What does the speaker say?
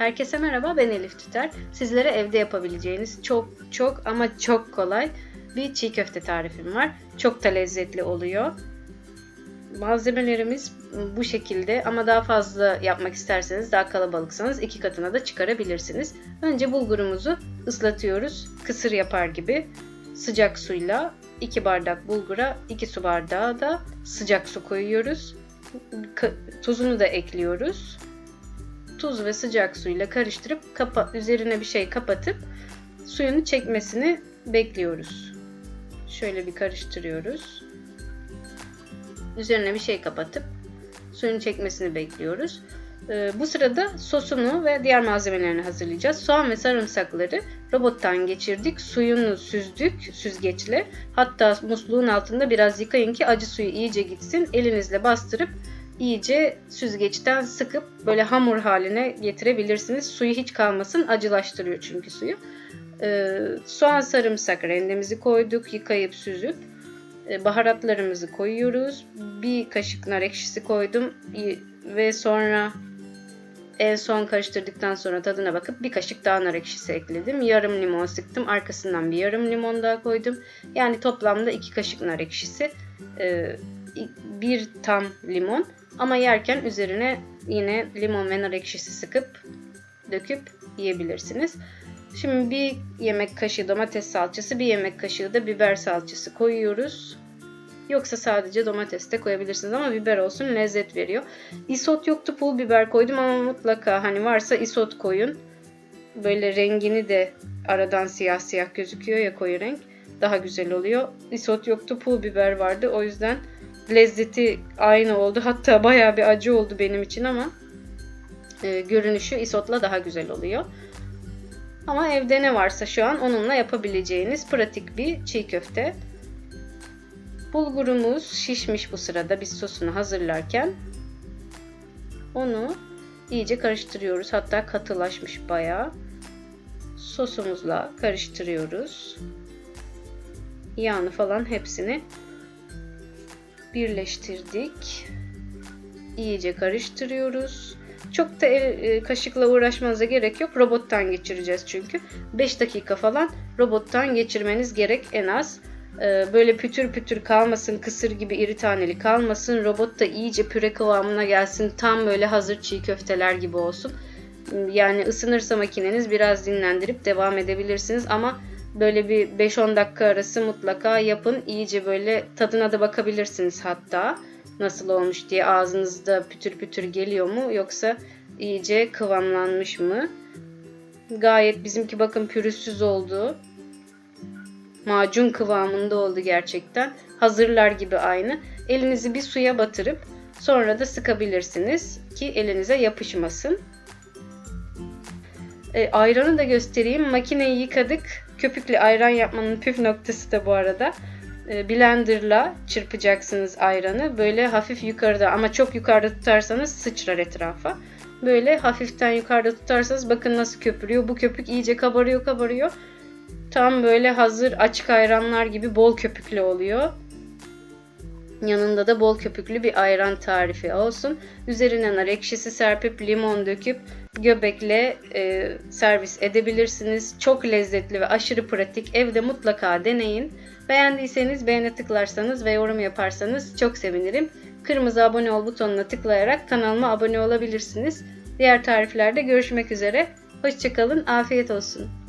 Herkese merhaba ben Elif Tüter. Sizlere evde yapabileceğiniz çok çok ama çok kolay bir çiğ köfte tarifim var. Çok da lezzetli oluyor. Malzemelerimiz bu şekilde ama daha fazla yapmak isterseniz daha kalabalıksanız iki katına da çıkarabilirsiniz. Önce bulgurumuzu ıslatıyoruz. Kısır yapar gibi sıcak suyla 2 bardak bulgura 2 su bardağı da sıcak su koyuyoruz. Tuzunu da ekliyoruz. Tuz ve sıcak suyla karıştırıp kapa üzerine bir şey kapatıp suyunu çekmesini bekliyoruz. Şöyle bir karıştırıyoruz. Üzerine bir şey kapatıp suyunu çekmesini bekliyoruz. Ee, bu sırada sosunu ve diğer malzemelerini hazırlayacağız. Soğan ve sarımsakları robottan geçirdik. Suyunu süzdük süzgeçle. Hatta musluğun altında biraz yıkayın ki acı suyu iyice gitsin. Elinizle bastırıp iyice süzgeçten sıkıp böyle hamur haline getirebilirsiniz. Suyu hiç kalmasın. Acılaştırıyor çünkü suyu. Ee, soğan sarımsak rendemizi koyduk. Yıkayıp süzüp e, baharatlarımızı koyuyoruz. Bir kaşık nar ekşisi koydum ve sonra en son karıştırdıktan sonra tadına bakıp bir kaşık daha nar ekşisi ekledim. Yarım limon sıktım. Arkasından bir yarım limon daha koydum. Yani toplamda iki kaşık nar ekşisi. e, Bir tam limon. Ama yerken üzerine yine limon ve nar ekşisi sıkıp döküp yiyebilirsiniz. Şimdi bir yemek kaşığı domates salçası, bir yemek kaşığı da biber salçası koyuyoruz. Yoksa sadece domates de koyabilirsiniz ama biber olsun lezzet veriyor. Isot yoktu pul biber koydum ama mutlaka hani varsa isot koyun. Böyle rengini de aradan siyah siyah gözüküyor ya koyu renk. Daha güzel oluyor. Isot yoktu pul biber vardı o yüzden lezzeti aynı oldu. Hatta baya bir acı oldu benim için ama e, görünüşü isotla daha güzel oluyor. Ama evde ne varsa şu an onunla yapabileceğiniz pratik bir çiğ köfte. Bulgurumuz şişmiş bu sırada biz sosunu hazırlarken. Onu iyice karıştırıyoruz. Hatta katılaşmış bayağı. Sosumuzla karıştırıyoruz. Yağını falan hepsini birleştirdik. İyice karıştırıyoruz. Çok da el, kaşıkla uğraşmanıza gerek yok. Robottan geçireceğiz çünkü. 5 dakika falan robottan geçirmeniz gerek en az. Böyle pütür pütür kalmasın, kısır gibi iri taneli kalmasın. Robot da iyice püre kıvamına gelsin. Tam böyle hazır çiğ köfteler gibi olsun. Yani ısınırsa makineniz biraz dinlendirip devam edebilirsiniz ama böyle bir 5-10 dakika arası mutlaka yapın. İyice böyle tadına da bakabilirsiniz hatta nasıl olmuş diye ağzınızda pütür pütür geliyor mu yoksa iyice kıvamlanmış mı? Gayet bizimki bakın pürüzsüz oldu. Macun kıvamında oldu gerçekten. Hazırlar gibi aynı. Elinizi bir suya batırıp sonra da sıkabilirsiniz ki elinize yapışmasın. E, ayranı da göstereyim. Makineyi yıkadık. Köpüklü ayran yapmanın püf noktası da bu arada blenderla çırpacaksınız ayranı. Böyle hafif yukarıda ama çok yukarıda tutarsanız sıçrar etrafa. Böyle hafiften yukarıda tutarsanız bakın nasıl köpürüyor. Bu köpük iyice kabarıyor kabarıyor. Tam böyle hazır açık ayranlar gibi bol köpüklü oluyor. Yanında da bol köpüklü bir ayran tarifi olsun. Üzerine nar ekşisi serpip limon döküp göbekle e, servis edebilirsiniz. Çok lezzetli ve aşırı pratik. Evde mutlaka deneyin. Beğendiyseniz beğene tıklarsanız ve yorum yaparsanız çok sevinirim. Kırmızı abone ol butonuna tıklayarak kanalıma abone olabilirsiniz. Diğer tariflerde görüşmek üzere. Hoşçakalın, afiyet olsun.